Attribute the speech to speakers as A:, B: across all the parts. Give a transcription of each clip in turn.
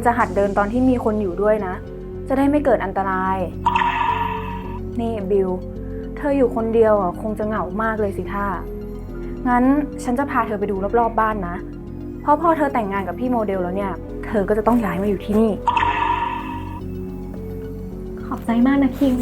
A: ร
B: จะหัดเดินตอนที่มีคนอยู่ด้วยนะ จะได้ไม่เกิดอันตราย นี่บิวเธออยู่คนเดียวอะคงจะเหงามากเลยสิท่า งั้นฉันจะพาเธอไปดูรอบๆบ้านนะ เพราะพอเธอแต่งงานกับพี่โมเดลแล้วเนี่ย เธอก็จะต้องย้ายมาอยู่ที่นี่
A: ขอบใจมากนะคิม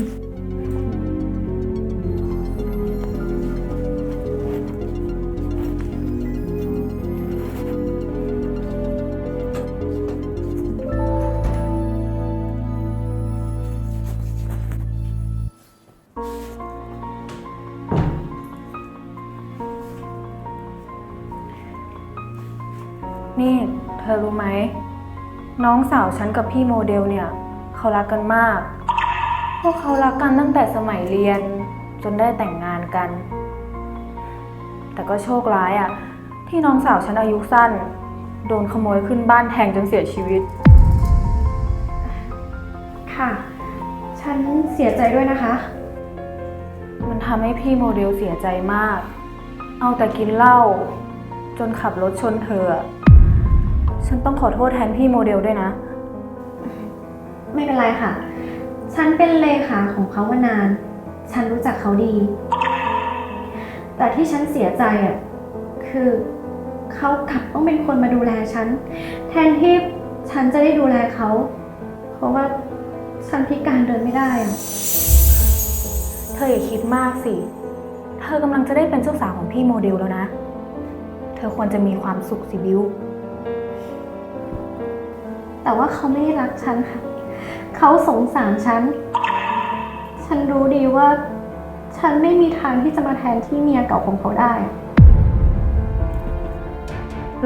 B: ธอรู้ไหม น้องสาวฉันกับพี่โมเดลเนี่ย เขารักกันมาก พวกเขารักกันตั้งแต่สมัยเรียน จนได้แต่งงานกัน แต่ก็โชคร้ายอะ่ะ ที่น้องสาวฉันอายุสั้น โดนขโมยขึ้นบ้านแทงจนเสียชีวิต
A: ค่ะ ฉันเสียใจด้วยนะคะ
B: มันทำให้พี่โมเดลเสียใจมาก เอาแต่กินเหล้าจนขับรถชนเธออะ ฉันต้องขอโทษแทนพี่โมเดลด้วยนะ
C: ไม่เป็นไรค่ะ ฉันเป็นเลขาของเขามานาน ฉันรู้จักเขาดี แต่ที่ฉันเสียใจอะ คือเขากลับต้องเป็นคนมาดูแลฉัน แทนที่ฉันจะได้ดูแลเขา เพราะว่าฉันพิการเดินไม่ได้อะ
B: เธออย่าคิดมากสิ เธอกำลังจะได้เป็นเจ้าสาวของพี่โมเดลแล้วนะ เธอควรจะมีความสุขสิบิว
C: แต่ว่าเขาไม่ได้รักฉันค่ะ เขาสงสารฉัน ฉันรู้ดีว่า ฉันไม่มีทางที่จะมาแทนที่เมียเก่าของเขาได้อะ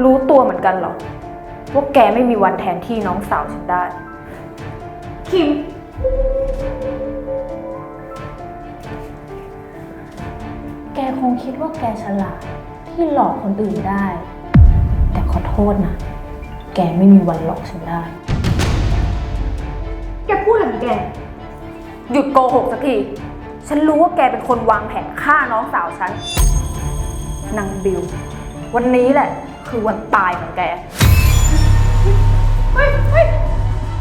B: รู้ตัวเหมือนกันเหรอ ว่าแกไม่มีวันแทนที่น้องสาวฉันได้
C: คิม
B: แกคงคิดว่าแกฉลาดที่หลอกคนอื่นได้ แต่ขอโทษนะ แกไม่มีวันหลอกฉันได้
C: แกพูดแบบนี้แก
B: หยุดโกหกสักที ฉันรู้ว่าแกเป็นคนวางแผนฆ่าน้องสาวฉัน นางบิว วันนี้แหละ คือวันตายของแก
A: เฮ้ยเฮ้ย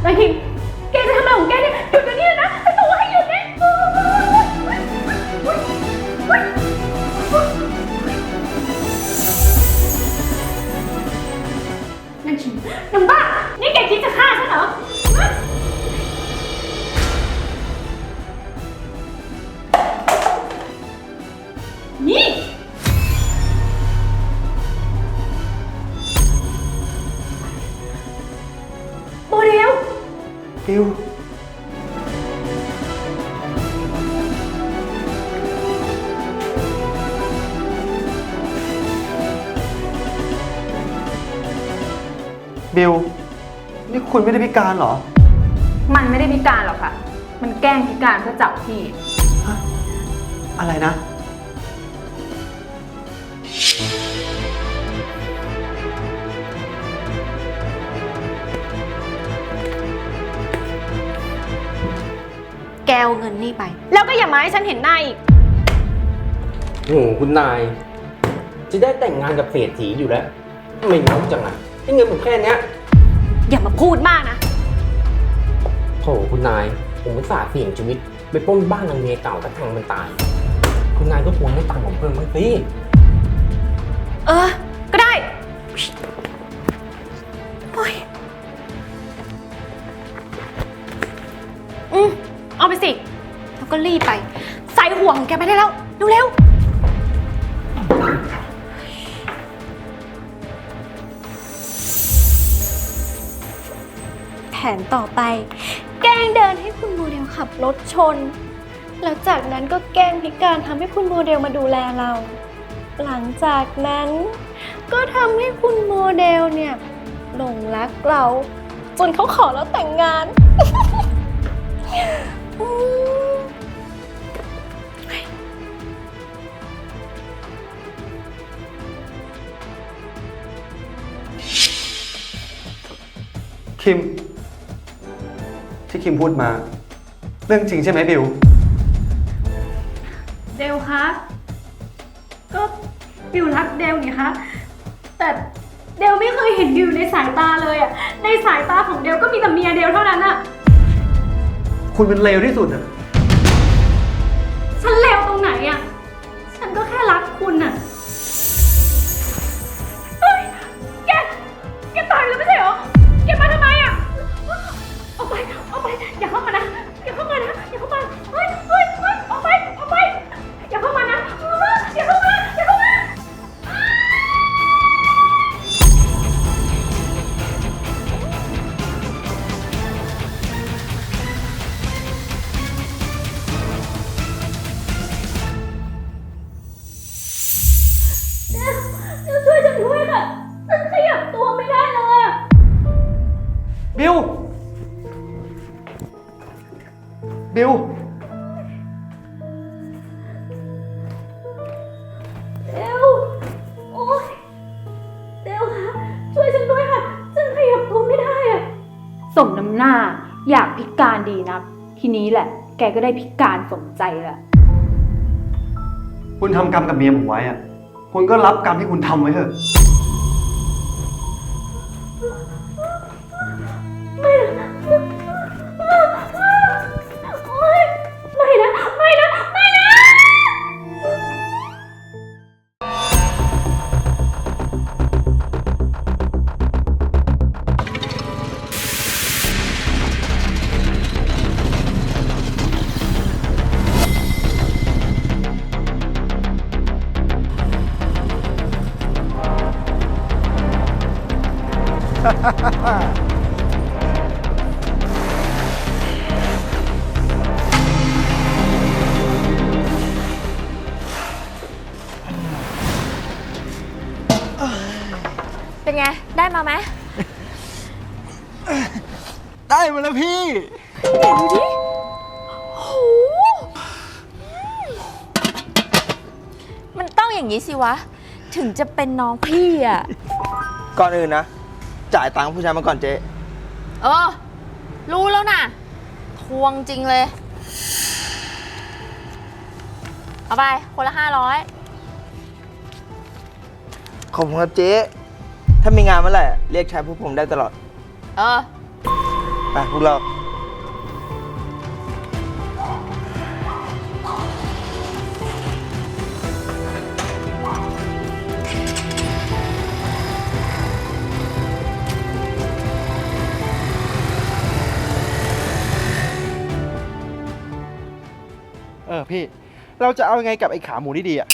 A: นายคิมแกจะทำอะไรของแกเนี่ย หยุดเดี๋ยวนี้ นางคิ คุ
D: ณไม่ได้พิการเหรอ
B: มันไม่ได้พิการหรอกค่ะ มันแกล้งพิการเพื่อจับพี่
D: อะไรนะ
C: แกเอาเงินนี่ไป แล้วก็อย่ามาให้ฉันเห็นหน้าอีก
E: โอ้โหคุณนาย จะได้แต่งงานกับเศรษฐีอยู่แล้ว ไม่งกจังอะไอ้เงินผมแค่เนี้ย
C: อย่ามาพูดมากนะ
E: โถคุณนาย ผมอุตส่าห์เสี่ยงชีวิต ไปปล้นบ้านนางเมียเก่ากระทั่งมันตาย คุณนายก็ควรให้ตังค์ผมเพิ่มบ้างสิ
C: เออ นต่อไป แกล้งเดินให้คุณโมเดลขับรถชน แล้วจากนั้นก็แกล้งพิการทำให้คุณโมเดลมาดูแลเรา
A: หลังจากนั้น ก็ทำให้คุณโมเดลเนี่ยหลงรักเราจนเขาขอเราแต่งงาน
D: คิม ที่คิมพูดมา เรื่องจริงใช่ไหมบิว
A: เดลคะ ก็บิวรักเดลนี่คะ แต่เดลไม่เคยเห็นบิวในสายตาเลยอะในสายตาของเดลก็มีแต่เมียเดลเท่านั้นอะ
D: คุณเป็นเลวที่สุดอะ
A: ฉันเลวตรงไหนอะฉันก็แค่รักคุณอะเฮ้ยแก แกตายไปแล้วไม่ใช่เหรอ แกมาทำไมอะออกไป อย่าเข้ามานะ อย่าเข้ามานะ บิวเดวโอ๊ยเดวคะช่วยฉันด้วยค่ะ ฉันขยับตัวไม่ได้อะ
B: สมน้ำหน้า อยากพิการดีนะทีนี้แหละ แกก็ได้พิการสมใจแหละ
D: คุณทำกรรมกับเมียผมไว้อะคุณก็รับกรรมที่คุณทำไว้เถอะ
F: เป็นไง ได้มาไหม
G: ได้มาแล้วพี่
F: มันต้องอย่างนี้สิวะ ถึงจะเป็นน้องพี่อะ
G: ก่อนอื่นนะ จ่ายตังค์ผู้ชายมาก่อนเจ๊
F: เออ รู้แล้วน่ะทวงจริงเลย เอาไป คนละห้าร้อย
G: ขอบคุณครับเจ๊ ถ้ามีงานเมื่อไหร่เรียกใช้พวกผมได้ตลอด
F: เออ
G: ไปพวกเรา
H: พี่ เราจะเอายังไงกับไอ้ขาหมูนี่ดีอะ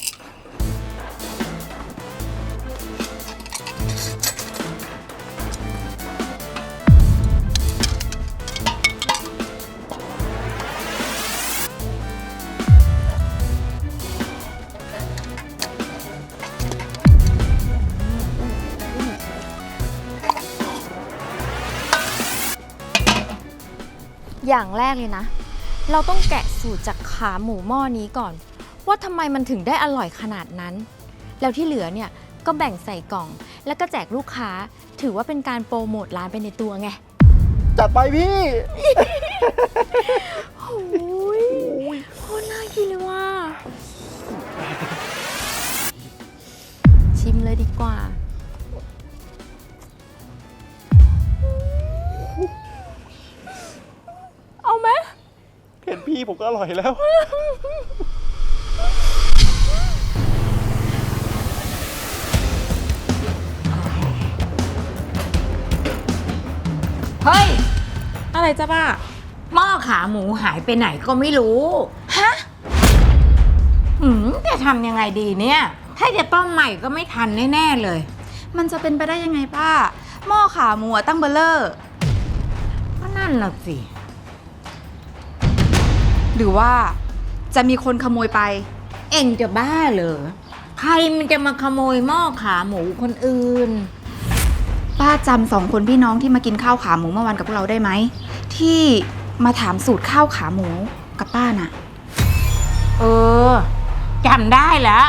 F: อย่างแรกเลยนะ เราต้องแกะสูตรจาก ขาหมูหม้อนี้ก่อน ว่าทำไมมันถึงได้อร่อยขนาดนั้น แล้วที่เหลือเนี่ยก็แบ่งใส่กล่อง แล้วก็แจกลูกค้าถือว่าเป็นการโปรโมทร้านไปในตัวไง
H: จัดไปพี่
F: โอ้ยโคตรน่ากินเลยว่ะชิมเลยดีกว่าเอา
H: พี่ผมก็อร่อยแล้ว
I: เฮ้ย อะไรจ้ะป้า หม้อขาหมูหายไปไหนก็ไม่รู้ ฮะ หืมจะทำยังไงดีเนี่ย ถ้าจะต้มใหม่ก็ไม่ทันแน่ๆเลย
J: มันจะเป็นไปได้ยังไงป้า หม้อขาหมูอะตั้งเบลเลอร์
I: ก็นั่นน่ะสิ
J: หรือว่าจะมีคนขโมยไป
I: เอ็งจะบ้าเหรอ ใครมันจะมาขโมยหม้อขาหมูคนอื่น
J: ป้าจำสองคนพี่น้องที่มากินข้าวขาหมูเมื่อวานกับพวกเราได้ไหม ที่มาถามสูตรข้าวขาหมูกับป้าน่ะ
I: เออจำได้แล้ว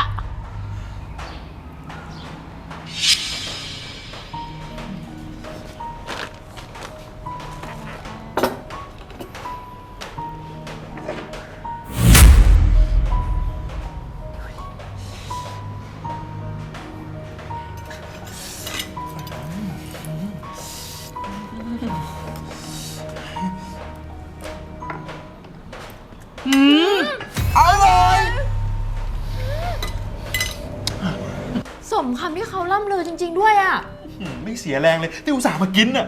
K: สีย
H: แรงเลย ที่อุตส่าห์มากินน่ะ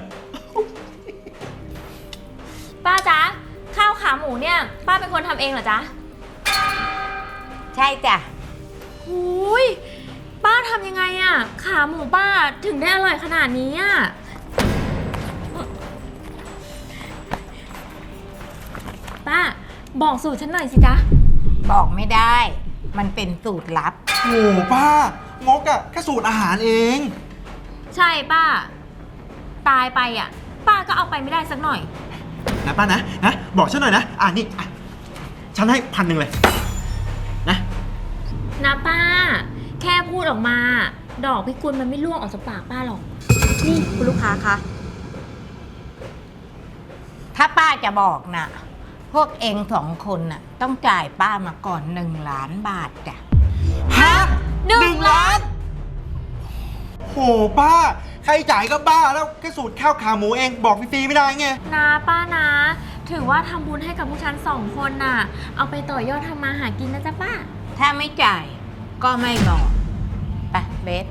F: ป้าจ๊ะข้าวขาหมูเนี่ย ป้าเป็นคนทำเองเหรอจ๊ะ
I: ใช่จ้ะ
F: หูยป้าทำยังไงอะขาหมูป้าถึงได้อร่อยขนาดนี้อะป้า บอกสูตรฉันหน่อยสิจ๊ะ
I: บอกไม่ได้ มันเป็นสูตรลับ
H: โอ้โหป้างกอะแค่สูตรอาหารเอง
F: ใช่ป้า ตายไปอะป้าก็เอาไปไม่ได้สักหน่อย
H: นะป้านะนะบอกฉันหน่อยนะ อ่านี่อะฉันให้พันหนึ่งเลย นะ
F: นะป้า แค่พูดออกมา ดอกพิกุลมันไม่ร่วงออกจากปากป้าหรอก
J: นี่คุณลูกค้าคะ
I: ถ้าป้าจะบอกนะพวกเองสองคนน่ะต้องจ่ายป้ามาก่อนหนึ่งล้านบาทจ้ะ
H: ฮะหนึ่งล้าน โหป้า ใครจ่ายก็บ้าแล้วแค่สูตรข้าวขาหมูเองบอกฟรีๆไม่ได้ไง
F: นะป้านะ ถือว่าทำบุญให้กับพวกฉันสองคนน่ะ เอาไปต่อยอดทำมาหากินนะจ๊ะป้า
I: ถ้าไม่จ่ายก็ไม่บอกไปเบส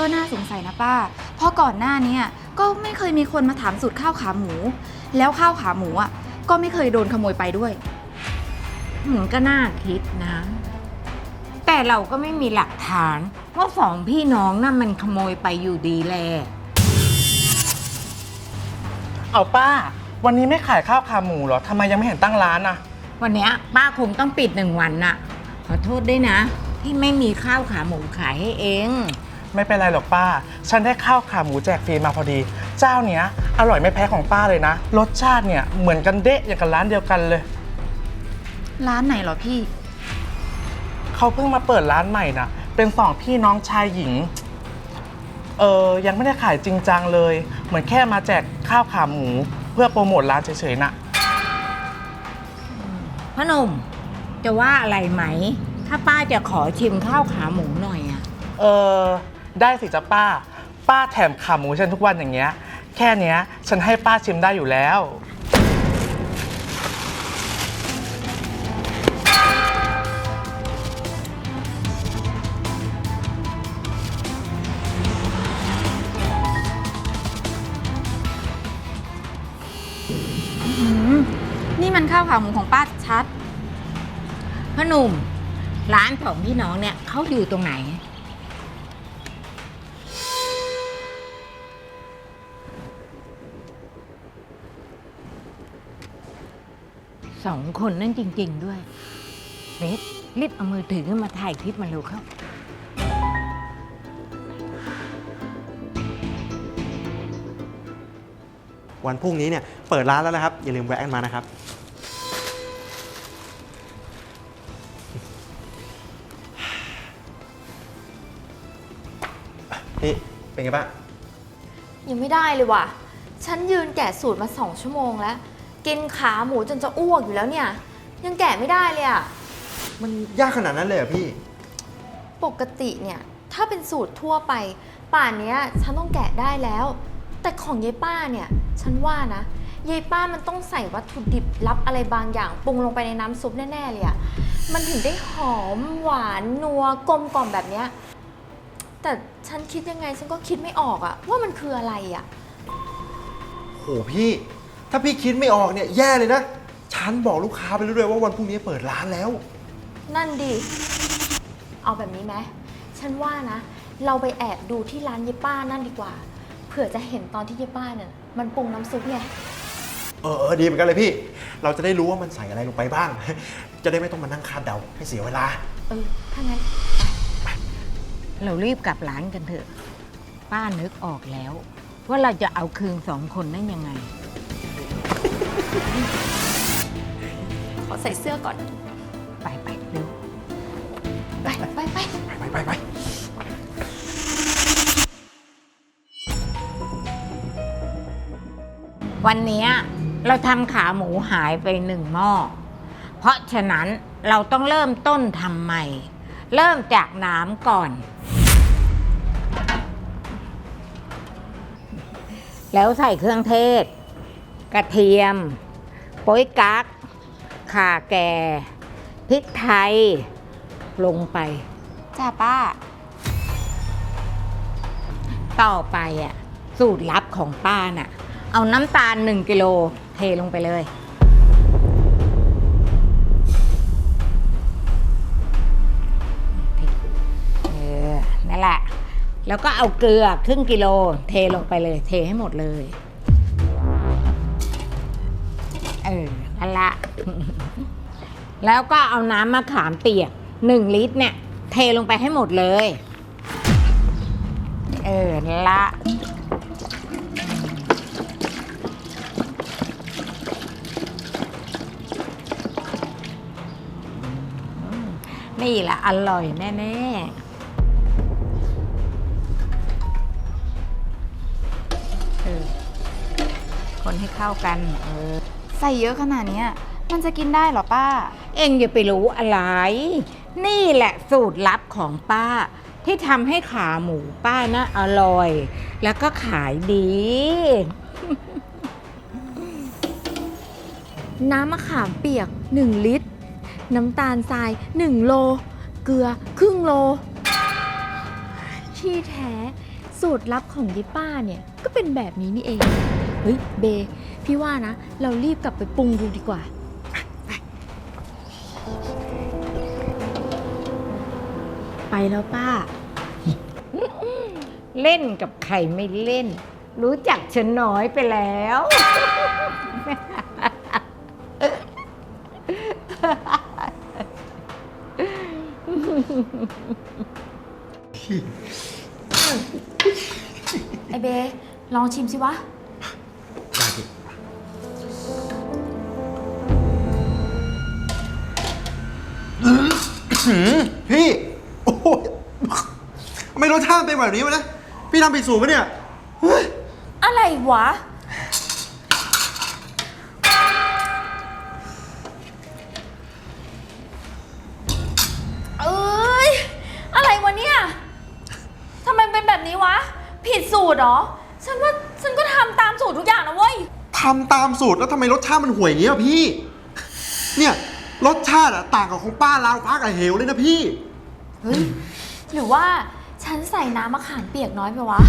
J: ก็น่าสงสัยนะป้า เพราะก่อนหน้าเนี้ก็ไม่เคยมีคนมาถามสูตรข้าวขาหมู แล้วข้าวขาหมูอะก็ไม่เคยโดนขโมยไปด้วย
I: หืมก็น่าคิดนะ แต่เราก็ไม่มีหลักฐานว่าสองพี่น้องน่ะมันขโมยไปอยู่ดีแล
H: เอาป้า วันนี้ไม่ขายข้าวขาหมูเหรอทำไมยังไม่เห็นตั้งร้านอะ
I: วันเนี้ยป้าคงต้องปิดหนึ่งวันน่ะ ขอโทษด้วยนะ ที่ไม่มีข้าวขาหมูขายให้เอง
H: ไม่เป็นไรหรอกป้า ฉันได้ข้าวขาหมูแจกฟรีมาพอดี เจ้าเนี้ยอร่อยไม่แพ้ของป้าเลยนะ รสชาติเนี่ยเหมือนกันเดะอย่างกับร้านเดียวกันเลย
J: ร้านไหนเหรอพี่
H: เขาเพิ่งมาเปิดร้านใหม่นะเป็นสองพี่น้องชายหญิง เออยังไม่ได้ขายจริงจังเลย เหมือนแค่มาแจกข้าวขาหมู เพื่อโปรโมทร้านเฉยๆนะ
I: พ่อหนุ่มจะว่าอะไรไหม ถ้าป้าจะขอชิมข้าวขาหมูหน่อยอะ
H: เออ ได้สิจ้ะป้า ป้าแถมขาหมูฉันทุกวันอย่างเงี้ย แค่เนี้ยฉันให้ป้าชิมได้อยู่แล้ว
J: นี่มันข้าวขาหมูของป้าชัด
I: พ่อหนุ่ม ร้านของพี่น้องเนี่ยเขาอยู่ตรงไหน สองคนนั่นจริง ๆ ด้วยเบสรีบเอามือถือขึ้นมาถ่ายคลิปมาเร็วเข้า
D: วันพรุ่งนี้เนี่ยเปิดร้านแล้วนะครับ อย่าลืมแวะกันมานะครับ นี่เป็นไงบ้าง
F: ยังไม่ได้เลยว่ะ ฉันยืนแกะสูตรมาสองชั่วโมงแล้ว กินขาหมูจนจะอ้วกอยู่แล้วเนี่ย ยังแกะไม่ได้เลยอะ
D: มันยากขนาดนั้นเลยเหรอพี่
F: ปกติเนี่ย ถ้าเป็นสูตรทั่วไป ป่านเนี้ยฉันต้องแกะได้แล้ว แต่ของยายป้าเนี่ย ฉันว่านะยายป้ามันต้องใส่วัตถุดิบลับอะไรบางอย่างปรุงลงไปในน้ำซุปแน่ๆเลยอะมันถึงได้หอมหวานนัวกลมกล่อมแบบเนี้ยแต่ฉันคิดยังไงฉันก็คิดไม่ออกอะว่ามันคืออะไรอะ
D: โหพี่ ถ้าพี่คิดไม่ออกเนี่ยแย่เลยนะ ฉันบอกลูกค้าไปเรื่อยๆว่าวันพรุ่งนี้เปิดร้านแล้ว
F: นั่นดิ เอาแบบนี้ไหม ฉันว่านะ เราไปแอบดูที่ร้านเยป้านั่นดีกว่า เผื่อจะเห็นตอนที่เยป้าเนี่ยมันปรุงน้ำซุปไง
D: เออเออดีเหมือนกันเลยพี่ เราจะได้รู้ว่ามันใส่อะไรลงไปบ้าง จะได้ไม่ต้องมานั่งคาดเดาให้เสียเวลา
F: เออ ถ้างั้น
I: เรารีบกลับร้านกันเถอะ ป้านึกออกแล้ว ว่าเราจะเอาคืนสองคนนั้นยังไง
F: ใส่เสื้อก่อน
I: ไปไปเร็ว
F: ไปไปไป
D: ไปไปไป
I: วันนี้เราทำขาหมูหายไปหนึ่งหม้อ เพราะฉะนั้นเราต้องเริ่มต้นทำใหม่ เริ่มจากน้ำก่อน แล้วใส่เครื่องเทศ กระเทียมโป๊ยกั๊ก ข่าแก่พริกไทยลงไป
J: จ้าป้า
I: ต่อไปอะสูตรลับของป้าน่ะ เอาน้ำตาล 1 กิโลเทลงไปเลย เออ นั่นแหละ แล้วก็เอาเกลือครึ่งกิโลเทลงไปเลย เทให้หมดเลย อันละ แล้วก็เอาน้ำมะขามเปียกหนึ่งลิตรเนี่ย เทลงไปให้หมดเลย เออละนี่แหละอร่อยแน่ๆคนให้เข้ากัน เออ
J: ใส่เยอะขนาดเนี้ยมันจะกินได้เหรอป้า
I: เอ็งอย่าไปรู้อะไร นี่แหละสูตรลับของป้า ที่ทำให้ขาหมูป้านะอร่อย แล้วก็ขายดี
F: น้ำมะขามเปียก 1 ลิตร น้ำตาลทราย 1 โล เกลือครึ่งโล ที่แท้สูตรลับของยิป้าเนี่ย ก็เป็นแบบนี้นี่เอง เฮ้ย เบ พี่ว่านะ เรารีบกลับไปปรุงดูดีกว่า
J: ไปแล้วป้า
I: เล่นกับใครไม่เล่น รู้จักฉันน้อยไปแล้ว
F: ไอเบลองชิมสิวะ
D: ทำไม่รสชาติเป็นแบบนี้วะนะพี่ทำผิดสูตรปะเนี่ยเฮ้ย
F: อะไรวะ เอ้ย อะไรวะเนี่ย ทำไมเป็นแบบนี้วะ ผิดสูตรเหรอ ฉันว่าฉันก็ทำตามสูตรทุกอย่างนะเว้ย
D: ทำตามสูตรแล้วทำไมรสชาติมันห่วยอย่างนี้อะพี่ เนี่ยรสชาติอะต่างกับของป้าลาวพักกับเหวเลยนะพี่
F: เฮ้ยหรือว่า ฉันใส่น้ำมะขามเปียกน้อยไปวะ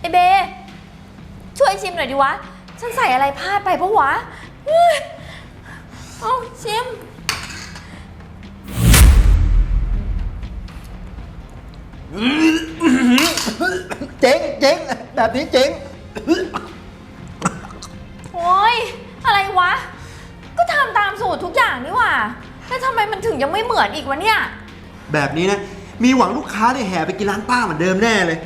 F: ไอเบ ช่วยชิมหน่อยดิวะ ฉันใส่อะไรพลาดไปปะวะเฮ้าชิม
D: เจ๊งเจ๊งแบบนี้เจ๊ง
F: โอ้ยอะไรวะ ก็ทำตามสูตรทุกอย่างนี่หว่าแล้วทำไมมันถึงยังไม่เหมือนอีกวะเนี่ย
D: แบบนี้นะ มีหวังลูกค้าเนี่ยแห่ไปกินร้านป้าเหมือนเดิมแน่เลย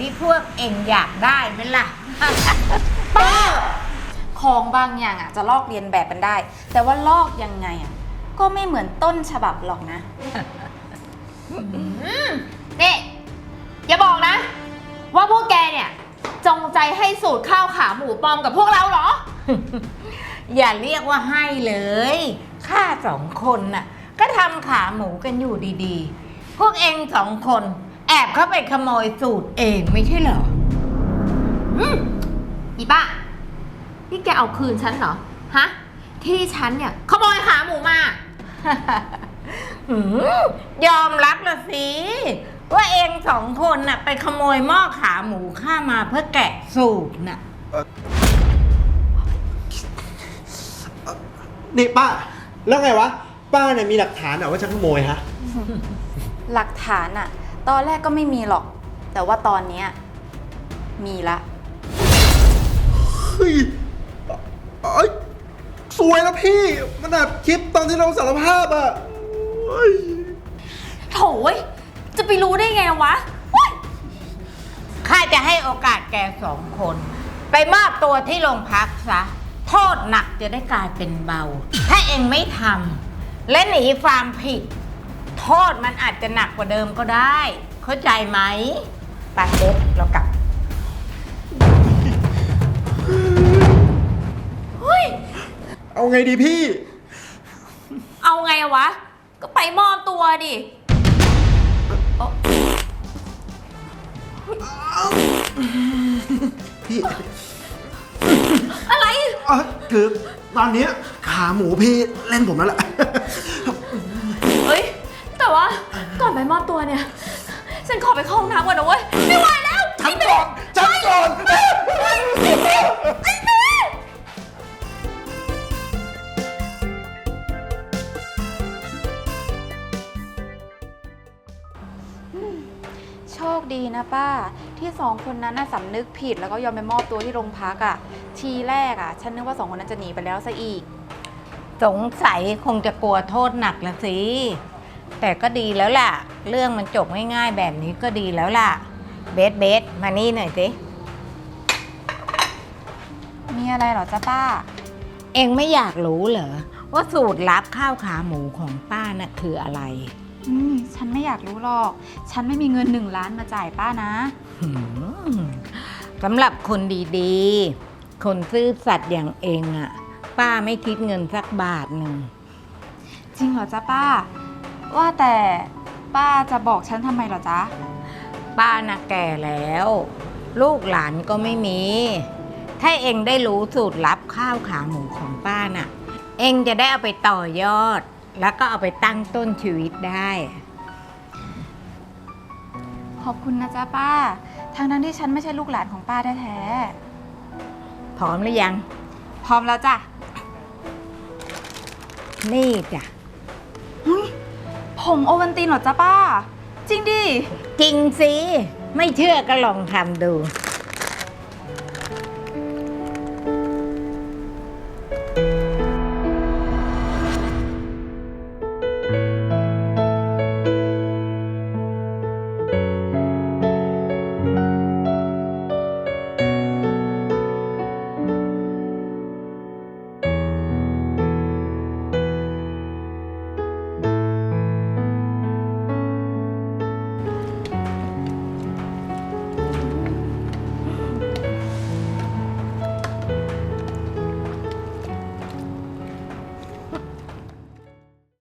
I: ที่พวกเองอยากได้ไหมล่ะ
J: ป้าของบางอย่างอะจะลอกเรียนแบบกันได้ แต่ว่าลอกยังไงอะก็ไม่เหมือนต้นฉบับหรอกนะ
F: นี่อย่าบอกนะ ว่าพวกแกเนี่ย จงใจให้สูตรข้าวขาหมูปลอมกับพวกเราเหรอ
I: อย่าเรียกว่าให้เลย ข้าสองคนน่ะ ก็ทำขาหมูกันอยู่ดีๆ พวกเองสองคน แอบเข้าไปขโมยสูตรเองไม่ใช่เหรอ
F: อีป้า นี่แกเอาคืนฉันเหรอ ฮะ ที่ฉันเนี่ยขโมยขาหมูมา
I: หืมยอมรับละสิ ว่าเองสองคนน่ะ ไปขโมยหม้อขาหมูข้ามาเพื่อแกะสูตรน่ะ
D: นี่ป้า แล้วไงวะ ป้าเนี่ยมีหลักฐานเหรอว่าฉันขโมยฮะ
J: หลักฐานอะ ตอนแรกก็ไม่มีหรอก แต่ว่าตอนเนี้ยมีละ
D: เฮ้ยเอ้ยสวยแล้วพี่ มันอัดคลิปตอนที่เราสารภาพอะเฮ้ย
F: โถยจะไปรู้ได้ไงวะ
I: ข้าจะให้โอกาสแกสองคน ไปมอบตัวที่โรงพักซะ โทษหนักจะได้กลายเป็นเบา ถ้าเองไม่ทำและหนีความผิด โทษมันอาจจะหนักกว่าเดิมก็ได้ เข้าใจไหมไปเด็กเรากลับ
D: เอาไงดีพี่
F: เอาไงวะ ก็ไปมอบตัวดิ
D: พี่
F: อะไร
D: เอ่อคือตอนเนี้ยขาหมูพี่เล่นผมแล้วแหละ
F: เฮ้ย แต่ว่าก่อนไปมอบตัวเนี่ย ฉันขอไปเข้าห้องน้ำก่อนนะเว้ย ไม่ไหวแล้ว
D: ฉันก่อนฉันก่อน
J: โชคดีนะป้า ที่สองคนนั้นน่ะสำนึกผิดแล้วก็ยอมไปมอบตัวที่โรงพักอะทีแรกอะฉันนึกว่าสองคนนั้นจะหนีไปแล้วซะอีก
I: สงสัยคงจะกลัวโทษหนักละสิ แต่ก็ดีแล้วล่ะ เรื่องมันจบง่ายๆแบบนี้ก็ดีแล้วล่ะ เบสเบสมานี่หน่อยสิ
J: มีอะไรเหรอจ๊ะป้า
I: เองไม่อยากรู้เหรอ ว่าสูตรลับข้าวขาหมูของป้าน่ะคืออะไร
J: อืม ฉันไม่อยากรู้หรอก ฉันไม่มีเงินหนึ่งล้านมาจ่ายป้านะ
I: หืมสำหรับคนดีๆ คนซื่อสัตย์อย่างเองอะป้าไม่คิดเงินสักบาทหนึ่ง
J: จริงเหรอจ๊ะป้า ว่าแต่ป้าจะบอกฉันทำไมเหรอจ๊ะ
I: ป้าน่ะแก่แล้ว ลูกหลานก็ไม่มี ถ้าเองได้รู้สูตรลับข้าวขาหมูของป้าน่ะ เองจะได้เอาไปต่อยอด แล้วก็เอาไปตั้งต้นชีวิตได้
J: ขอบคุณนะจ๊ะป้า ทางนั้นที่ฉันไม่ใช่ลูกหลานของป้าแท้
I: พร้อมหรือยัง
J: ๆพร้อมแล้วจ้ะ
I: นี่จ้ะ
J: ผงโอวันตินเหรอจ๊ะป้า จริงดิ
I: จริงสิ ไม่เชื่อก็ลองทำดู